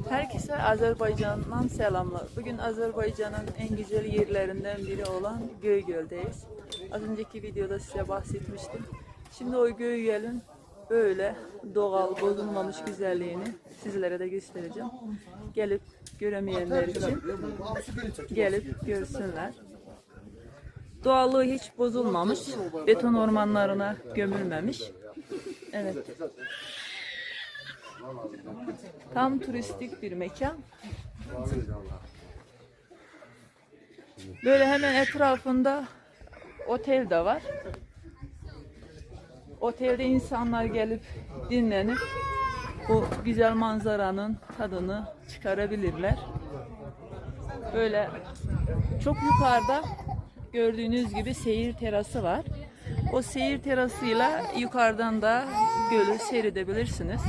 Herkese Azerbaycan'dan selamlar. Bugün Azerbaycan'ın en güzel yerlerinden biri olan Göygöl'deyiz. Az önceki videoda size bahsetmiştim. Şimdi o Göygöl'ün böyle doğal, bozulmamış güzelliğini sizlere de göstereceğim. Gelip göremeyenler için gelip görsünler. Doğallığı hiç bozulmamış, beton ormanlarına gömülmemiş. Evet. Tam turistik bir mekan. Böyle hemen etrafında otel de var. Otelde insanlar gelip dinlenip bu güzel manzaranın tadını çıkarabilirler. Böyle çok yukarıda gördüğünüz gibi seyir terası var. O seyir terasıyla yukarıdan da gölü seyredebilirsiniz.